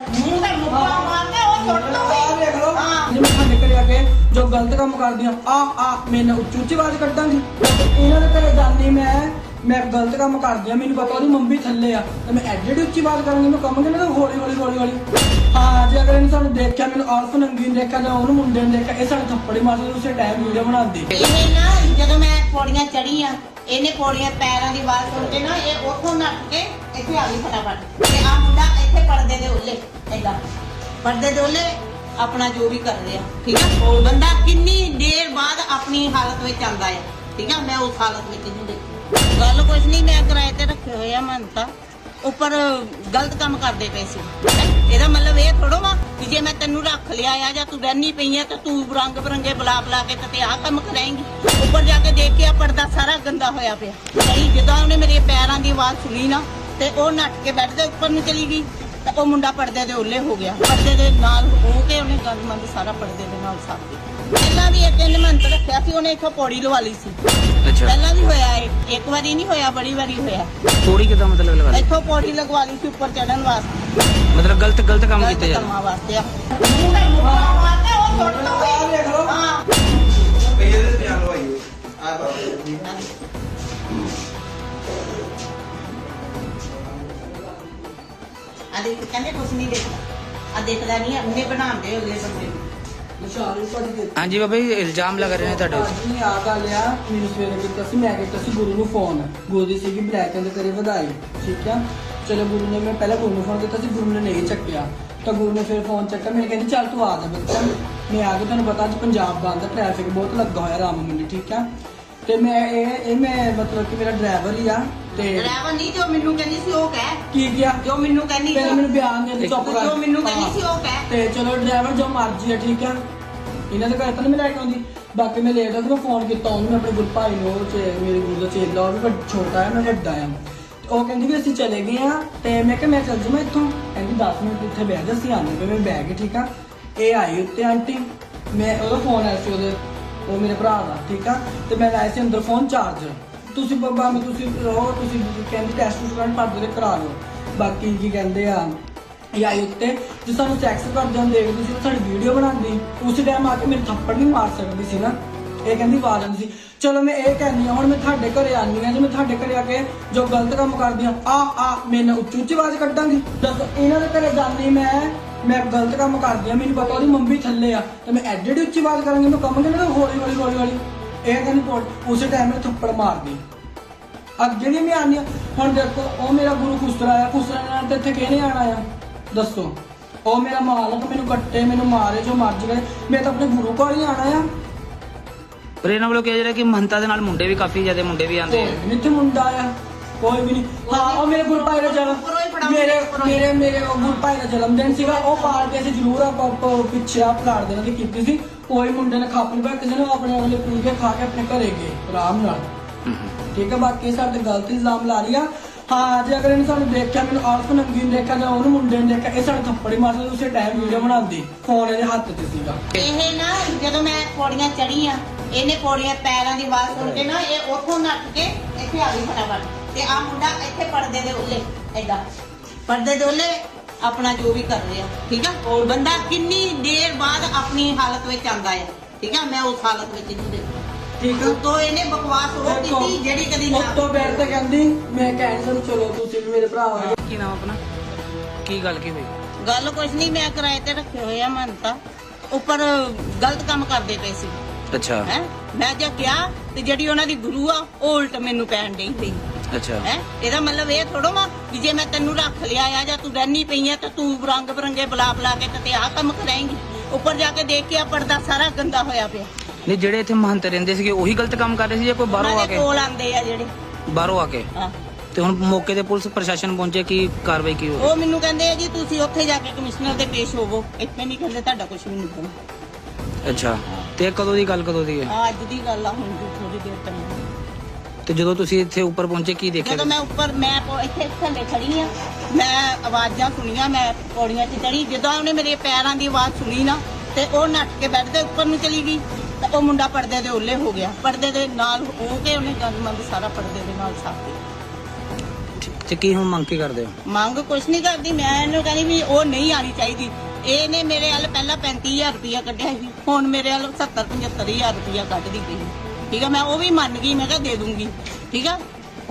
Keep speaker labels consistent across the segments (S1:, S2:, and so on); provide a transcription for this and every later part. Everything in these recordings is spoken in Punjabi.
S1: ਮੂੰਹ ਤੇ ਮੁੱਕਾ ਮਾਰਦੇ ਉਹ ਸੁੱਟ ਦੂੰਗੀ
S2: ਦੇਖ ਲਓ।
S1: ਹਾਂ।
S2: ਜੇ ਮੈਂ ਤੁਹਾਡੇ ਘਰੇ ਆ ਕੇ ਜੋ ਗਲਤ ਕੰਮ ਕਰਦੀਆਂ ਆ ਆ ਮੈਂ ਨਾ ਉੱਚੀ ਉੱਚੀ ਆਵਾਜ਼ ਕੱਢਾਂਗੀ। ਇਹਨਾਂ ਦੇ ਘਰੇ ਜਾਂਦੀ ਮੈਂ ਮੈਂ ਗਲਤ ਕੰਮ ਕਰਦੀ ਆ ਮੈਨੂੰ ਪਤਾ ਉਹਦੀ ਮੰਮੀ ਥੱਲੇ ਆ ਤੇ ਮੈਂ ਐਡੀ ਉੱਚੀ ਆਵਾਜ਼ ਕਰਾਂਗੀ ਮੈਂ ਕਹਾਂਗੀ ਨਾ ਹੌਲੀ ਹੌਲੀ ਹੌਲੀ ਹੌਲੀ। ਹਾਂ ਜੇ ਅਗਰ ਇਹਨੇ ਸਾਨੂੰ ਦੇਖਿਆ ਮੈਨੂੰ ਆਲਫ ਨੰਗੀ ਨੇ ਦੇਖਿਆ ਜਾਂ ਉਹਨੂੰ ਮੁੰਡੇ ਨੇ ਦੇਖਿਆ ਇਹ ਸਾਡੇ ਥੱਪੜੀ ਮਾਰਦੇ ਉਸੇ ਟਾਈਮ ਵੀਡੀਓ ਬਣਾਉਂਦੀ।
S1: ਇਹ ਨਾ ਜਦੋਂ ਮੈਂ ਪੌੜੀਆਂ ਚੜੀ ਆ ਇਹਨੇ ਪੌੜੀਆਂ ਪੈਰਾਂ ਦੀ ਆਵਾਜ਼ ਸੁਣ ਕੇ ਨਾ ਇਹ ਉੱਥੋਂ ਨੱਠ ਕੇ ਇੱਥੇ ਆ ਗਈ ਫਟਾਫਟ। ਤੇ ਆ ਇੱਥੇ ਪਰਦੇ ਦੇ ਉੱਲੇ, ਏਦਾਂ। ਪਰਦੇ ਦੇ ਉੱਲੇ ਆਪਣਾ ਜੋ ਵੀ ਕਰ ਰਿਹਾ, ਠੀਕ ਆ? ਉਹ ਬੰਦਾ ਕਿੰਨੀ ਦੇਰ ਬਾਅਦ ਆਪਣੀ ਹਾਲਤ ਵਿੱਚ ਆਉਂਦਾ ਹੈ, ਠੀਕ ਆ? ਮੈਂ ਉਸ ਹਾਲਤ ਵਿੱਚ ਨਹੀਂ ਦੇਖੀ। ਗੱਲ ਕੁਛ ਨਹੀਂ, ਮੈਂ ਕਿਰਾਏ ਤੇ ਰੱਖੇ ਹੋਏ ਆ ਮੰਨਤਾ। ਉੱਪਰ ਗਲਤ ਕੰਮ ਕਰਦੇ ਪਏ ਸੀ। ਇਹਦਾ ਮਤਲਬ ਇਹ ਥੋੜੋ ਵਾ ਕਿ ਜੇ ਮੈਂ ਤੈਨੂੰ ਰੱਖ ਲਿਆ ਆ ਜਾਂ ਤੂੰ ਰਹਿਣੀ ਪਈ ਆ, ਤਾਂ ਤੂੰ ਰੰਗ ਬਰੰਗੇ ਬਲਾ ਬਲਾ ਕੇ ਤੇ ਆਹ ਕੰਮ ਕਰਾਏਂਗੀ। ਉੱਪਰ ਜਾ ਕੇ ਦੇਖ ਕੇ ਆ, ਪਰਦਾ ਸਾਰਾ ਗੰਦਾ ਹੋਇਆ ਪਿਆ। ਨਹੀਂ ਜਦੋਂ ਉਹਨੇ ਮੇਰੇ ਪੈਰਾਂ ਦੀ ਆਵਾਜ਼ ਸੁਣੀ ਨਾ ਤੇ ਉਹ ਨੱਠ ਕੇ ਬੈੱਡ ਦੇ ਉੱਪਰ ਨੂੰ ਚਲੀ ਗਈ ਤਾਂ ਉਹ ਮੁੰਡਾ ਪਰਦੇ ਦੇ ਉੱਲੇ ਹੋ ਗਿਆ। ਪਰਦੇ ਦੇ ਨਾਲ ਹੋ ਕੇ ਉਹਨੇ ਗੰਦ ਮੰਦ ਸਾਰਾ ਪਰਦੇ ਦੇ ਨਾਲ ਸਾਫ਼ ਕੀਤਾ। ਪਹਿਲਾਂ ਵੀ ਇੱਕ ਇਹਨੇ ਮੰਤ ਰੱਖਿਆ ਸੀ ਉਹਨੇ ਇੱਥੋਂ ਪੌੜੀ ਲਵਾ ਲਈ ਸੀ।
S3: ਅੱਛਾ।
S1: ਪਹਿਲਾਂ ਵੀ ਹੋਇਆ ਇਹ। ਇੱਕ ਵਾਰੀ ਨਹੀਂ ਹੋਇਆ ਬੜੀ ਵਾਰੀ ਹੋਇਆ।
S3: ਥੋੜੀ ਕਿਦਾਂ ਮਤਲਬ ਲਗਾ ਲਈ?
S1: ਇੱਥੋਂ ਪੌੜੀ ਲਗਵਾ ਲਈ ਸੀ ਉੱਪਰ ਚੜਨ ਵਾਸਤੇ।
S3: ਮਤਲਬ ਗਲਤ ਗਲਤ ਕੰਮ
S1: ਗਲਤ
S3: ਕੀਤੇ ਜਾਂਦੇ
S1: ਕੰਮਾਂ ਵਾਸਤੇ ਆ। ਮੂੰਹ ਤੇ ਮੁੱਕਾ ਮਾਰਦੇ ਉਹ ਸੁੱਟ ਦੂੰਗੀ
S4: ਆ
S1: ਦੇਖ ਕਹਿੰਦੇ ਕੁਛ ਨਹੀਂ ਦੇਖਦਾ ਆ ਦੇਖਦਾ ਨਹੀਂ ਉਹਨੇ ਬਣਾਉਂਦੇ ਅਗਲੇ ਬੰਦੇ ਨੂੰ।
S2: ਨਿਸ਼ਾਨ ਪੜੀ ਦੇ
S3: ਹਾਂਜੀ ਬਾਬਾ ਜੀ ਇਲਜ਼ਾਮ ਲਗਾ ਰਹੇ ਨੇ ਤੁਹਾਡੇ ਉੱਤੇ।
S2: ਆ ਗੱਲ ਆ ਮੈਨੂੰ ਸਵੇਰੇ ਕੀਤਾ ਸੀ ਮੈਂ ਕੀਤਾ ਸੀ ਗੁਰੂ ਨੂੰ ਫੋਨ ਗੁਰੂ ਦੀ ਸੀਗੀ ਬਲੈਕ ਦੇ ਕਰੇ ਵਧਾਈ ਠੀਕ ਆ? ਚਲੋ ਗੁਰੂ ਨੇ ਮੈਂ ਪਹਿਲਾਂ ਗੁਰੂ ਨੂੰ ਫੋਨ ਕੀਤਾ ਸੀ ਗੁਰੂ ਨੇ ਨਹੀਂ ਚੱਕਿਆ। ਤਾਂ ਗੁਰੂ ਨੇ ਫਿਰ ਫੋਨ ਚੱਕਿਆ ਮੈਨੂੰ ਕਹਿੰਦੀ ਚੱਲ ਤੂੰ ਆ ਜਾ ਬੱਚਾ। ਮੈਂ ਆ ਗਿਆ ਤੁਹਾਨੂੰ ਪਤਾ ਅੱਜ ਪੰਜਾਬ ਬੰਦ ਆ ਟ੍ਰੈਫਿਕ ਬਹੁਤ ਲੱਗਾ ਹੋਇਆ ਰਾਮ ਮੰਡੀ ਠੀਕ ਆ? ਤੇ ਮੈਂ ਇਹ ਇਹ ਮੈਂ ਮਤਲਬ ਕਿ ਮੇਰਾ ਡਰਾਈਵਰ ਹੀ ਆ। ਤੇ
S1: ਡਰਾਈਵਰ ਨਹੀਂ ਜੋ ਮੈਨੂੰ ਕਹਿੰਦੀ ਸੀ ਉਹ ਕਹਿ।
S2: ਕੀ ਗਿਆ
S1: ਜੋ ਮੈਨੂੰ ਕਹਿੰਦੀ
S2: ਪਹਿਲਾਂ ਮੈਨੂੰ ਬਿਆਨ ਦੇ ਦੇ ਚੁੱਪ ਕਰ।
S1: ਜੋ ਮੈਨੂੰ ਕਹਿੰਦੀ
S2: ਹਾਂ।
S1: ਸੀ ਉਹ ਕਹਿ।
S2: ਤੇ ਚਲੋ ਡਰਾਈਵਰ ਜੋ ਮਰਜ਼ੀ ਹੈ ਠੀਕ ਆ। ਇਹਨਾਂ ਦੇ ਘਰ ਤਾਂ ਮੈਂ ਲੈ ਕੇ ਆਉਂਦੀ। ਬਾਕੀ ਮੈਂ ਲੇਟ ਆ ਤੇ ਮੈਂ ਫੋਨ ਕੀਤਾ ਉਹਨੂੰ ਮੈਂ ਆਪਣੇ ਗੁਰ ਭਾਈ ਨੂੰ ਤੇ ਮੇਰੇ ਗੁਰੂ ਦਾ ਚੇਲਾ ਉਹ ਵੀ ਵੱਡ- ਛੋਟਾ ਹੈ ਮੈਂ ਵੱਡਾ ਆ ਉਹ ਕਹਿੰਦੀ ਵੀ ਅਸੀਂ ਚਲੇ ਗਏ ਆ ਤੇ ਮੈਂ ਕਿਹਾ ਮੈਂ ਚੱਲ ਜਾਵਾਂ ਇੱਥੋਂ। ਕਹਿੰਦੀ 10 ਮਿੰਟ ਇੱਥੇ ਬਹਿ ਜਾ ਅਸੀਂ ਆਉਂਦੇ ਪਏ ਮੈਂ ਬਹਿ ਗਈ ਠੀਕ ਆ। ਇਹ ਆਈ ਉੱਤੇ ਆਂਟੀ। ਮੈਂ ਉਹਦਾ ਫੋਨ ਆਇਆ ਸੀ ਉਹਦੇ ਉਹ ਮੇਰੇ ਭਰਾ ਦਾ ਠੀਕ ਆ। ਤੇ ਮੈਂ ਲਾਇਆ ਸੀ ਅੰਦਰ ਫੋਨ ਚਾਰਜਰ ਤੁਸੀਂ ਬਾਬਾ ਮੈਂ ਤੁਸੀਂ ਰਹੋ ਤੁਸੀਂ ਕਹਿੰਦੇ ਟੈਸਟ ਸਟੂਡੈਂਟ ਭਰ ਦੇ ਕਰਾ ਲਓ ਬਾਕੀ ਕੀ ਕਹਿੰਦੇ ਆ ਜਾਂ ਉੱਤੇ ਜੇ ਸਾਨੂੰ ਸੈਕਸ ਕਰਦੇ ਹੁੰਦੇ ਦੇਖਦੀ ਸੀ ਸਾਡੀ ਵੀਡੀਓ ਬਣਾਉਂਦੀ। ਉਸ ਟਾਈਮ ਆ ਕੇ ਮੇਰੇ ਥੱਪੜ ਨਹੀਂ ਮਾਰ ਸਕਦੀ ਸੀ ਨਾ। ਇਹ ਕਹਿੰਦੀ ਆਵਾਜ਼ ਆਉਂਦੀ ਸੀ, ਚਲੋ ਮੈਂ ਇਹ ਕਹਿੰਦੀ ਹਾਂ ਹੁਣ ਮੈਂ ਤੁਹਾਡੇ ਘਰੇ ਆਉਂਦੀ ਹਾਂ ਜੇ ਮੈਂ ਤੁਹਾਡੇ ਘਰੇ ਆ ਕੇ ਜੋ ਗਲਤ ਕੰਮ ਕਰਦੀ ਹਾਂ ਆ ਆ ਮੈਂ ਨਾ ਉੱਚੀ ਉੱਚੀ ਆਵਾਜ਼ ਕੱਢਾਂਗੀ। ਦੱਸੋ, ਇਹਨਾਂ ਦੇ ਘਰੇ ਜਾਂਦੀ ਮੈਂ ਮੈਂ ਗਲਤ ਕੰਮ ਕਰਦੀ ਹਾਂ ਮੈਨੂੰ ਪਤਾ ਉਹਦੀ ਮੰਮੀ ਥੱਲੇ ਆ, ਤੇ ਮੈਂ ਐਡੀ ਉੱਚੀ ਆਵਾਜ਼ ਕਰਾਂਗੀ, ਮੈਂ ਕਹਾਂਗੀ ਨਾ ਹੌਲੀ ਹੌਲੀ ਹੌਲੀ ਹੌਲੀ ਇਹ ਕਹਿੰਦੀ ਪੋੜ ਉਸੇ ਟਾਈਮ ਮੈਂ ਥੱਪੜ ਮਾਰਦੀ। ਅੱਜ ਜਿਹੜੀ ਮੈਂ ਆਨੀ ਹੁਣ ਦੇਖੋ ਉਹ ਮੇਰਾ ਗੁਰੂ ਖੁਸਰਾ ਆ ਖੁਸਰਾ ਨਾਲ ਤੇ ਇੱਥੇ ਕਿਹਨੇ ਆਣਾ ਆ? ਦੱਸੋ। ਉਹ ਮੇਰਾ ਮਾਲਕ ਮੈਨੂੰ ਕੱਟੇ ਮੈਨੂੰ ਮਾਰੇ ਜੋ ਮਰਜ਼ੀ ਕਰੇ। ਮੈਂ ਤਾਂ ਆਪਣੇ ਗੁਰੂ ਕੋਲ ਹੀ ਆਣਾ ਆ।
S3: ਪਰ ਇਹਨਾਂ ਵੱਲੋਂ ਕਿਹਾ ਜਿਹੜਾ ਕਿ ਮਹੰਤਾ ਦੇ ਨਾਲ ਮੁੰਡੇ ਵੀ ਕਾਫੀ ਜ਼ਿਆਦਾ ਮੁੰਡੇ ਵੀ ਆਉਂਦੇ
S2: ਕੋਈ
S3: ਆ
S2: ਵੀ ਇੱਥੇ ਮੁੰਡਾ ਆ। ਕੋਈ ਵੀ ਨਹੀਂ ਹਾਂ ਉਹ ਮੇਰੇ ਗੁਰੂ ਭਾਈ ਦਾ ਜਨਮ ਮੇਰੇ। ਮੇਰੇ ਮੇਰੇ ਉਹ ਗੁਰੂ ਭਾਈ ਦਾ ਜਨਮ ਦਿਨ ਸੀਗਾ। ਉਹ ਪਾਰਟੀ ਅਸੀਂ ਜ਼ਰੂਰ ਆ ਪ- ਪ- ਪਿੱਛੇ ਆ ਫਲਾੜ ਦੇਣਾ ਦੀ ਕੀਤੀ ਸੀ। ਕੋਈ ਮੁੰਡੇ ਨੇ ਖਾਪ ਨਹੀਂ ਕਿਸੇ ਨੇ ਆਪਣੇ ਅਗਲੇ ਪੀ ਖਾ ਕੇ ਆਪਣੇ ਘਰੇ ਗਏ, ਆਰਾਮ ਨਾਲ। ਠੀਕ ਹੈ ਬਾਕੀ ਸਾਡੇ ਗਲਤ ਇਲਜ਼ਾਮ ਲਾ ਰਹੀ ਆ। ਹਾਂ, ਜੇ ਅਗਰ ਇਹਨੇ ਸਾਨੂੰ ਦੇਖਿਆ, ਮੈਨੂੰ ਆਲਫ ਨੰਗੀ ਦੇਖਿਆ, ਜਾਂ ਉਹਨੂੰ ਮੁੰਡੇ ਨੇ ਦੇਖਿਆ, ਇਹ ਸਾਡੇ ਥੱਪੜੀ ਮਾਰਦੇ ਉਸੇ ਟਾਈਮ ਵੀਡੀਓ ਬਣਾਉਂਦੀ ਫੋਨ ਇਹਦੇ ਹੱਥ 'ਚ ਸੀਗਾ।
S1: ਇਹ ਨਾ, ਜਦੋਂ ਮੈਂ ਪੌੜੀਆਂ ਚੜੀ ਆ, ਇਹਨੇ ਪੌੜੀਆਂ ਪੈਰਾਂ ਦੀ ਆਵਾਜ਼ ਸੁਣ ਕੇ ਨਾ, ਇਹ ਉੱਥੋਂ ਨੱਠ ਕੇ ਇੱਥੇ ਆ ਗਈ ਫਟਾਫਟ। ਤੇ ਆ ਮੁੰਡਾ ਇੱਥੇ ਪਰਦੇ ਦੇ ਉੱਲੇ ਏਦਾਂ। ਪਰਦੇ ਦੇ ਉੱਲੇ ਆਪਣਾ ਜੋ ਵੀ ਕਰ ਰਿਹਾ ਠੀਕ ਆ? ਉਹ ਬੰਦਾ ਕਿੰਨੀ ਦੇਰ ਬਾਅਦ ਆਪਣੀ ਹਾਲਤ ਵਿੱਚ ਆਉਂਦਾ ਹੈ ਠੀਕ ਆ? ਮੈਂ ਉਸ ਹਾਲਤ ਵਿੱਚ ਨਹੀਂ ਦੇਖੀ।
S2: ਠੀਕ ਆ।
S1: ਉਤੋਂ ਇਹਨੇ ਬਕਵਾਸ ਉਹ ਕੀਤੀ ਜਿਹੜੀ ਕਦੀ
S2: ਤੋਂ
S1: ਨਾ
S2: ਬੈਠ ਤੇ ਕਹਿੰਦੀ ਮੈਂ ਕਹਿਣ ਸਾਨੂੰ ਚਲੋ ਤੁਸੀਂ ਵੀ ਮੇਰੇ ਭਰਾ ਹੋ
S3: ਕੀ ਨਾਮ ਆਪਣਾ? ਕੀ ਗੱਲ ਕੀ ਹੋਈ?
S1: ਗੱਲ ਕੁਛ ਨਹੀਂ ਮੈਂ ਕਿਰਾਏ ਤੇ ਰੱਖੇ ਹੋਏ ਆ ਮੰਨਤਾ। ਉੱਪਰ ਗਲਤ ਕੰਮ ਕਰਦੇ ਪਏ ਸੀ।
S3: ਅੱਛਾ।
S1: ਹੈ? ਮੈਂ ਜੇ ਕਿਹਾ ਤੇ ਜਿਹੜੀ ਉਹਨਾਂ ਦੀ ਗੁਰੂ ਆ ਉਹ ਉਲਟ ਮੈਨੂੰ ਪੈਣ ਡਈ ਪਈ
S3: ਅੱਛਾ।
S1: ਹੈ? ਇਹਦਾ ਮਤਲਬ ਇਹ ਥੋੜੋ ਵਾ ਕਿ ਜੇ ਮੈਂ ਤੈਨੂੰ ਰੱਖ ਲਿਆ ਆ ਜਾਂ ਤੂੰ ਰਹਿਣੀ ਪਈ ਆ ਤਾਂ ਤੂੰ ਰੰਗ ਬਰੰਗੇ ਬਲਾ ਬਲਾ ਕੇ ਤੇ ਆਹ ਕੰਮ ਕਰਾਏਂਗੀ ਉੱਪਰ ਜਾ ਕੇ ਦੇਖ ਕੇ ਆ ਪਰਦਾ ਸਾਰਾ ਗੰਦਾ ਹੋਇਆ ਪਿਆ।
S3: ਨਹੀਂ ਜਿਹੜੇ ਇੱਥੇ ਮਹੰਤ ਰਹਿੰਦੇ ਸੀਗੇ ਉਹੀ ਗਲਤ ਕੰਮ ਕਰ ਰਹੇ ਸੀ ਜਾਂ ਕੋਈ ਬਾਹਰੋਂ
S1: ਉਹਨਾਂ
S3: ਆ
S1: ਦੇ
S3: ਕੇ?
S1: ਕੋਲ ਆਂਦੇ ਆ ਜਿਹੜੇ।
S3: ਬਾਹਰੋਂ ਆ ਕੇ?
S1: ਹਾਂ।
S3: ਤੇ ਹੁਣ ਮੌਕੇ ਤੇ ਪੁਲਿਸ ਪ੍ਰਸ਼ਾਸਨ ਪਹੁੰਚੇ ਕੀ ਕਾਰਵਾਈ ਕੀ ਹੋਈ?
S1: ਉਹ ਮੈਨੂੰ ਕਹਿੰਦੇ ਆ ਜੀ ਤੁਸੀਂ ਉੱਥੇ ਜਾ ਕੇ ਕਮਿਸ਼ਨਰ ਦੇ ਪੇਸ਼ ਹੋਵੋ। ਇੱਥੇ ਨਹੀਂ ਕਹਿੰਦੇ ਤੁਹਾਡਾ ਕੁਝ ਵੀ ਨਹੀਂ ਬਣਦਾ
S3: ਅੱਛਾ। ਤੇ ਇਹ ਕਦੋਂ ਦੀ ਗੱਲ ਕਦੋਂ ਦੀ ਹੈ?
S1: ਅੱਜ ਦੀ ਗੱਲ ਆ ਹੁਣ ਦੀ ਥੋੜੀ ਦੇਰ ਤੱਕ
S3: ਤੇ ਜਦੋਂ ਤੁਸੀਂ ਇੱਥੇ ਉੱਪਰ ਪਹੁੰਚੇ ਕੀ ਦੇਖਿਆ
S1: ਜਦੋਂ ਮੈਂ ਉੱਪਰ ਮੈਂ ਪੌ- ਇੱਥੇ ਥੱਲੇ ਖੜੀ ਆ। ਮੈਂ ਆਵਾਜ਼ਾਂ ਸੁਣੀਆਂ ਮੈਂ ਪੌੜੀਆਂ 'ਚ ਚੜੀ ਜਦੋਂ ਉਹਨੇ ਮੇਰੇ ਪੈਰਾਂ ਦੀ ਆਵਾਜ਼ ਸੁਣੀ ਨਾ ਤੇ ਉਹ ਨੱਠ ਕੇ ਬੈੱਡ ਦੇ ਉੱਪਰ ਨੂੰ ਚਲੀ ਗਈ। ਤਾਂ ਉਹ ਮੁੰਡਾ ਪਰਦੇ ਦੇ ਉੱਲੇ ਹੋ ਗਿਆ। ਪਰਦੇ ਦੇ ਨਾਲ ਹੋ ਕੇ ਉਹਨੇ ਗੰਦ ਮੰਦ ਸਾਰਾ ਪਰਦੇ ਦੇ ਨਾਲ ਸਾਫ਼ ਕੀਤਾ।
S3: ਤੇ ਕੀ ਹੁਣ ਮੰਗ ਕੀ ਕਰਦੇ ਹੋ?
S1: ਮੰਗ ਕੁਛ ਨਹੀਂ ਕਰਦੀ। ਮੈਂ ਇਹਨੂੰ ਕਹਿੰਦੀ ਵੀ ਉਹ ਨਹੀਂ ਆਣੀ ਚਾਹੀਦੀ। ਇਹਨੇ ਮੇਰੇ ਵੱਲ ਪਹਿਲਾਂ 35000 ਰੁਪਇਆ ਕੱਢਿਆ ਸੀ। ਹੁਣ ਮੇਰੇ ਵੱਲ 70 75000 ਰੁਪਇਆ ਕੱਢਦੀ ਪਈ। ਠੀਕ ਆ ਮੈਂ ਉਹ ਵੀ ਮੰਨ ਗਈ ਮੈਂ ਕਿਹਾ ਦੇ ਦੂੰਗੀ। ਠੀਕ ਆ?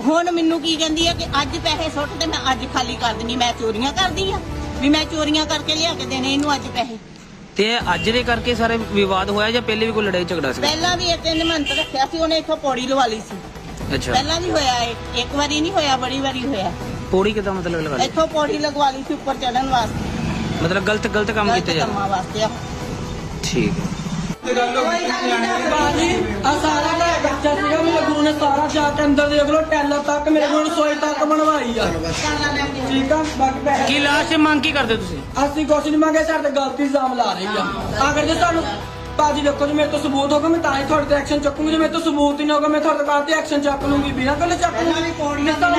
S1: ਹੁਣ ਮੈਨੂੰ ਕੀ ਕਹਿੰਦੀ ਆ ਕਿ ਅੱਜ ਪੈਸੇ ਸੁੱਟ ਤੇ ਮੈਂ ਅੱਜ ਖਾਲੀ ਕਰ ਦਿੰਨੀ ਮੈਂ ਚੋਰੀਆਂ ਕਰਦੀ ਆ। ਵੀ ਮੈਂ ਚੋਰੀਆਂ ਕਰਕੇ ਲਿਆ ਕੇ ਦੇਣੇ ਇਹਨੂੰ ਅੱਜ ਪੈਸੇ।
S3: ਤੇ ਇਹ ਅੱਜ ਦੇ ਕਰਕੇ ਸਾਰੇ ਵਿਵਾਦ ਹੋਇਆ ਜਾਂ ਪਹਿਲੇ ਵੀ ਕੋਈ ਲੜਾਈ ਝਗੜਾ ਸੀ
S1: ਪਹਿਲਾਂ ਵੀ ਇੱਕ ਇਹਨੇ ਮੰਤ ਰੱਖਿਆ ਸੀ ਉਹਨੇ ਇੱਥੋਂ ਪੌੜੀ ਲਵਾ ਲਈ ਸੀ।
S3: ਅੱਛਾ।
S1: ਪਹਿਲਾਂ ਵੀ ਹੋਇਆ ਇਹ ਇੱਕ ਵਾਰੀ ਨਹੀਂ ਹੋਇਆ ਬੜੀ ਵਾਰੀ ਹੋਇਆ।
S3: ਪੌੜੀ ਕਿਦਾਂ ਮਤਲਬ ਲਗਾ ਲਈ?
S1: ਇੱਥੋਂ ਪੌੜੀ ਲਗਵਾ ਲਈ ਸੀ ਉੱਪਰ ਚੜਨ ਵਾਸਤੇ।
S3: ਮਤਲਬ ਗਲਤ ਗਲਤ ਕੰਮ ਕੀਤੇ
S1: ਗਲਤ
S3: ਜਾਂਦੇ
S1: ਕੰਮਾਂ ਵਾਸਤੇ ਆ।
S3: ਠੀਕ ਹੈ।
S2: ਬਾਜੀ ਆ ਸਾਰਾ ਮੈਂ ਬੱਚਾ ਸੀਗਾ ਮੇਰੇ ਗੁਰੂ ਨੇ ਸਾਰਾ ਜਾ ਕੇ ਅੰਦਰ ਦੇਖ ਤੱਕ ਮੇਰੇ ਕੋਲ ਰਸੋਈ ਤੱਕ ਬਣਵਾਈ ਆ। ਠੀਕ ਆ ਬਾਕੀ ਪੈਸੇ
S3: ਕੀ ਲਾਸਟ ਮੰਗ ਕੀ ਕਰਦੇ ਤੁਸੀਂ?
S2: ਅਸੀਂ ਕੁਛ ਨਹੀਂ ਮੰਗੇ ਸਾਡੇ ਤੇ ਗਲਤੀ ਇਲਜ਼ਾਮ ਲਾ ਰਹੀ ਆ। ਅਗਰ ਜੇ ਤੁਹਾਨੂੰ ਭਾਜੀ ਦੇਖੋ ਜੇ ਮੇਰੇ ਤੋਂ ਸਬੂਤ ਹੋਗਾ ਮੈਂ ਤਾਂ ਹੀ ਤੁਹਾਡੇ ਤੇ ਐਕਸ਼ਨ ਚੱਕੂਗੀ ਜੇ ਮੇਰੇ ਤੋਂ ਸਬੂਤ ਹੀ ਨਾ ਹੋਗਾ ਮੈਂ ਤੁਹਾਡੇ ਕਾਲ ਤੇ ਐਕਸ਼ਨ ਚੱਕ ਲੂੰਗੀ ਬਿਨਾਂ ਗੱਲ ਚੱਕ
S1: ਪਹਿਲਾਂ ਵੀ ਗੱਲ ਤੋਂ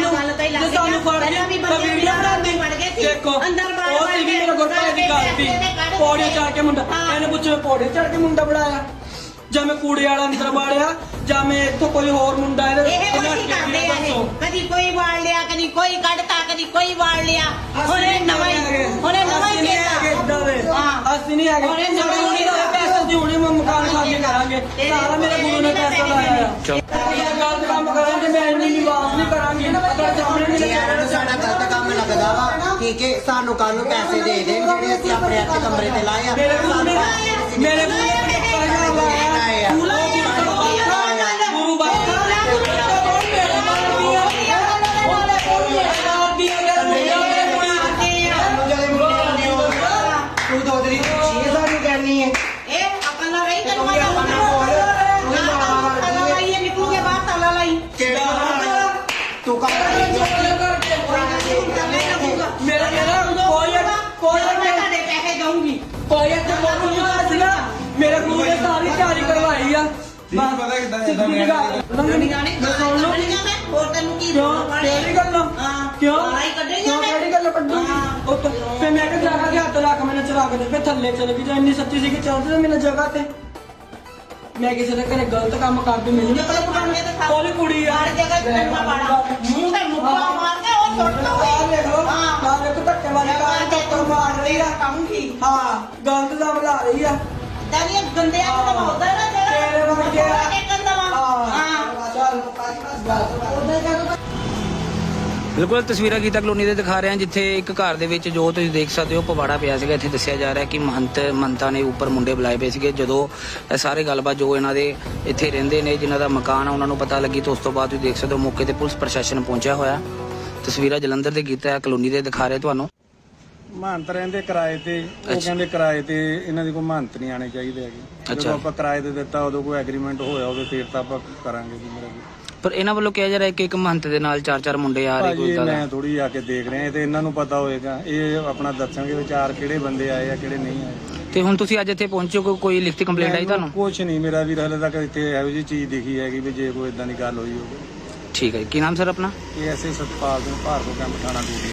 S1: ਹੀ ਲੱਗ
S2: ਫੜ
S1: ਪਹਿਲਾਂ ਵੀ ਬੰਦੇ
S2: ਵੀਡੀਓ ਬਣਾਉਂਦੀ
S1: ਵੜ ਗਏ ਸੀ।
S2: ਦੇਖੋ
S1: ਅੰਦਰ ਬਾਹਰ
S2: ਉਹ
S1: ਗਏ,
S2: ਮੇਰੇ ਭਾਈ ਦੀ ਗੱਲ ਸੀ ਪੌੜੀ ਚੜ ਕੇ ਮੁੰਡਾ। ਇਹਨੇ ਪੁੱਛਿਆ ਪੌੜੀ ਚੜ ਕੇ ਮੁੰਡਾ ਬਣਾਇਆ। ਜਾਂ ਮੈਂ ਕੂੜੇ ਵਾਲਾ ਅੰਦਰ ਵਾੜਿਆ ਜਾਂ ਮੈਂ ਇੱਥੋਂ ਕੋਈ ਹੋਰ ਮੁੰਡਾ ਇਹਦੇ
S1: ਇਹ ਕੁਛ ਕਰਦੇ ਆ। ਇਹ ਕਦੀ ਕੋਈ ਲਿਆ ਕਦੀ ਕੋਈ ਕੱਢਤਾ ਕਦੀ ਕੋਈ ਵਾੜ ਲਿਆ।
S2: ਅਸੀਂ
S1: ਹੁਣ ਇਹ ਨਵਾਂ ਹੀ ਹੁਣ ਇਹ ਨਵਾਂ ਹੀ
S2: ਅਸੀਂ ਨਹੀਂ ਹੈਗੇ ਏਦਾਂ ਦੇ।
S1: ਹਾਂ।
S2: ਅਸੀਂ ਨਹੀਂ ਹੈਗੇ। ਦਾ ਦੀ ਹੁਣੇ ਮੈਂ ਮਕਾਨ ਖਾਲੀ ਕਰਾਂਗੇ। ਸਾਰਾ ਮੇਰੇ ਗੁਰੂ ਨੇ ਪੈਸਾ ਲਾਇਆ ਆ।
S3: ਚਲੋ।
S2: ਇਹ ਗਲਤ ਕੰਮ ਕਰਾਂਗੇ ਮੈਂ ਇੰਨੀ ਨਿਵਾਸ ਨਹੀਂ ਕਰਾਂਗੀ। ਅਗਰ ਸਾਹਮਣੇ ਨਹੀਂ
S5: ਇਹਨਾਂ ਨੂੰ ਸਾਡਾ ਗਲਤ ਕੰਮ ਲੱਗਦਾ ਵਾ ਠੀਕ ਹੈ ਸਾਨੂੰ ਕੱਲ ਨੂੰ ਪੈਸੇ ਦੇ ਦੇਣ ਜਿਹੜੇ ਅਸੀਂ ਆਪਣੇ ਇੱਥੇ ਕਮਰੇ ਤੇ ਲਾਏ ਆ।
S2: ਮੇਰੇ ਗੁਰੂ ਨੇ
S5: ਸਾਨੂੰ
S2: ਮੇਰੇ ਗੁਰੂ ਨੇ ਪੈਸਾ ਲਾਇਆ। ਬਾਬਾ
S1: ਬਾਹਰ ਤਾਲਾ ਲਾਈ
S5: ਕਿਹੜਾ ਤੂੰ ਕਰ
S2: ਮੇਰਾ ਮੇਰਾ ਕੋਈ ਕੋਈ
S1: ਮੈਂ ਤੁਹਾਡੇ ਪੈਸੇ ਦਊਂਗੀ
S2: ਕੋਈ ਇੱਥੇ ਕੋਈ ਨਹੀਂ ਸੀਗਾ ਮੇਰੇ ਗੁਰੂ ਨੇ ਸਾਰੀ ਤਿਆਰੀ ਕਰਵਾਈ ਆ
S4: ਤੈਨੂੰ ਪਤਾ ਕਿੱਦਾਂ ਜਾਂਦਾ
S2: ਗੱਲ
S1: ਲੰਗੜੀਆਂ ਨੇ
S2: ਸੁਣ ਲਓ
S1: ਹੋਰ ਤੈਨੂੰ ਕੀ
S2: ਕਿਉਂ ਕਿਹੜੀ ਗੱਲ
S1: ਹਾਂ
S2: ਕਿਉਂ
S1: ਲੜਾਈ ਕੱਢਣੀ ਮੈਂ
S2: ਕਿਹੜੀ ਗੱਲ ਕੱਢੂ
S1: ਹਾਂ।
S2: ਉਹ ਮੈਂ ਕਿਹਾ ਜਗ੍ਹਾ ਤੇ ਹੱਥ ਰੱਖ ਮੈਨੂੰ ਚਲਾ ਕੇ ਦੇ ਫਿਰ ਥੱਲੇ ਚਲੇ ਗਈ ਜੇ ਇੰਨੀ ਸੱਚੀ ਸੀ ਕਿ ਚੱਲਦੇ ਤਾਂ ਮੈਨੂੰ ਜਗ੍ਹਾ ਤੇ ਮੈਂ ਕਿਸੇ ਦੇ ਘਰੇ ਗਲਤ ਕੰਮ ਕਰਦੇ ਮਿਲੀ ਨਹੀਂ
S1: ਜਦੋਂ ਬਣਾਉਂਦੇ ਤਾਂ ਖਾ-
S2: ਉਹਦੀ ਕੁੜੀ ਆ।
S1: ਹਰ ਜਗ੍ਹਾ ਚੰਗਾ ਪਾਣਾ ਮੂੰਹ ਤੇ ਮੁੱਕਾ ਮਾਰ ਕੇ ਉਹ ਸੁੱਟ ਦੋ
S2: ਆਹ ਦੇਖ ਲਓ
S1: ਹਾਂ।
S2: ਆਹ ਦੇਖੋ ਧੱਕੇ ਵਾਲੀ ਕਾਰ ਟੱਕਰ ਮਾਰ ਰਹੀ ਆ?
S1: ਕਹੂੰਗੀ
S2: ਹਾਂ। ਗਲਤ ਦਾ ਬਣਾ ਰਹੀ ਆ।
S1: ਦਾਨੀਆਂ ਗੰਦਿਆਂ ਨੂੰ ਤਾਂ ਹੁੰਦਾ ਨਾ ਜਿਹੜਾ
S2: ਤੇਰੇ ਵਰਗੇ।
S1: ਇੱਕ ਨਵਾਂ ਹਾਂ।
S2: ਚੱਲ
S3: ਬਿਲਕੁਲ ਤਸਵੀਰਾਂ ਗੀਤਾ ਕਲੋਨੀ ਦੇ ਦਿਖਾ ਰਹੇ ਹਾਂ ਜਿੱਥੇ ਇੱਕ ਘਰ ਦੇ ਵਿੱਚ ਜੋ ਤੁਸੀਂ ਦੇਖ ਸਕਦੇ ਹੋ ਪਵਾੜਾ ਪਿਆ ਸੀਗਾ। ਇੱਥੇ ਦੱਸਿਆ ਜਾ ਰਿਹਾ ਕਿ ਮਹੰਤ ਮੰਤਾ ਨੇ ਉੱਪਰ ਮੁੰਡੇ ਬੁਲਾਏ ਪਏ ਸੀਗੇ। ਜਦੋਂ ਇਹ ਸਾਰੇ ਗੱਲਬਾਤ ਜੋ ਇਹਨਾਂ ਦੇ ਇੱਥੇ ਰਹਿੰਦੇ ਨੇ ਜਿਨ੍ਹਾਂ ਦਾ ਮਕਾਨ ਆ ਉਹਨਾਂ ਨੂੰ ਪਤਾ ਲੱਗੀ ਤਾਂ ਉਸ ਤੋਂ ਬਾਅਦ ਤੁਸੀਂ ਦੇਖ ਸਕਦੇ ਹੋ ਮੌਕੇ ਤੇ ਪੁਲਿਸ ਪ੍ਰਸ਼ਾਸਨ ਪਹੁੰਚਿਆ ਹੋਇਆ। ਤਸਵੀਰਾਂ ਜਲੰਧਰ ਦੇ ਗੀਤਾ ਕਲੋਨੀ ਦੇ ਦਿਖਾ ਰਹੇ ਤੁਹਾਨੂੰ।
S6: ਮਹੰਤ ਰਹਿੰਦੇ ਕਿਰਾਏ ਤੇ ਉਹ। ਕਹਿੰਦੇ ਕਿਰਾਏ ਤੇ ਇਹਨਾਂ ਦੀ ਕੋਈ ਮਹੰਤ ਨਹੀਂ ਆਣੇ ਚਾਹੀਦੇ ਹੈਗੇ। ਜਦੋਂ ਆਪਾਂ ਕਿਰਾਏ ਤੇ ਦਿੱਤਾ ਉਦੋਂ ਕੋਈ ਐਗਰੀਮੈਂਟ ਹੋਇਆ ਹੋਵੇ ਫਿਰ ਤਾਂ ਆਪਾਂ ਕਰਾਂਗੇ ਜੀ ਮੇਰਾ
S3: ਪਰ ਇਹਨਾਂ ਵੱਲੋਂ ਕਿਹਾ ਜਾ ਰਿਹਾ ਕਿ ਇੱਕ ਮਹੰਤ ਦੇ ਨਾਲ ਚਾਰ ਚਾਰ ਮੁੰਡੇ ਆ ਰਹੇ
S6: ਭਾਜੀ
S3: ਕੋਈ
S6: ਇਹ ਮੈਂ ਥੋੜੀ ਆ ਕੇ ਦੇਖ ਰਿਹਾ ਇਹ ਤੇ ਇਹਨਾਂ ਨੂੰ ਪਤਾ ਹੋਏਗਾ ਇਹ ਆਪਣਾ ਦੱਸਣਗੇ ਵਿਚਾਰ ਕਿਹੜੇ ਬੰਦੇ ਆਏ ਆ ਕਿਹੜੇ ਨਹੀਂ ਆਏ।
S3: ਤੇ ਹੁਣ ਤੁਸੀਂ ਅੱਜ ਇੱਥੇ ਪਹੁੰਚੇ ਹੋ ਕੋਈ ਲਿਖਤੀ ਕੰਪਲੇਂਟ ਆਈ ਤੁਹਾਨੂੰ?
S6: ਕੁਝ ਨਹੀਂ ਮੇਰਾ ਵੀਰ ਹਲੇ ਤੱਕ ਇੱਥੇ ਇਹੋ ਜਿਹੀ ਚੀਜ਼ ਦਿਖੀ ਹੈਗੀ ਵੀ ਜੇ ਕੋਈ ਇਦਾਂ ਦੀ ਗੱਲ ਹੋਈ ਹੋਵੇ।
S3: ਠੀਕ ਹੈ ਜੀ। ਕੀ ਨਾਮ ਸਰ ਆਪਣਾ?
S6: ਇਹ ਐਸੇ ਸਤਪਾਲ ਸਿੰਘ ਭਾਰਗੋ ਕੈਂਪ ਥਾਣਾ ਡਿਊਟੀ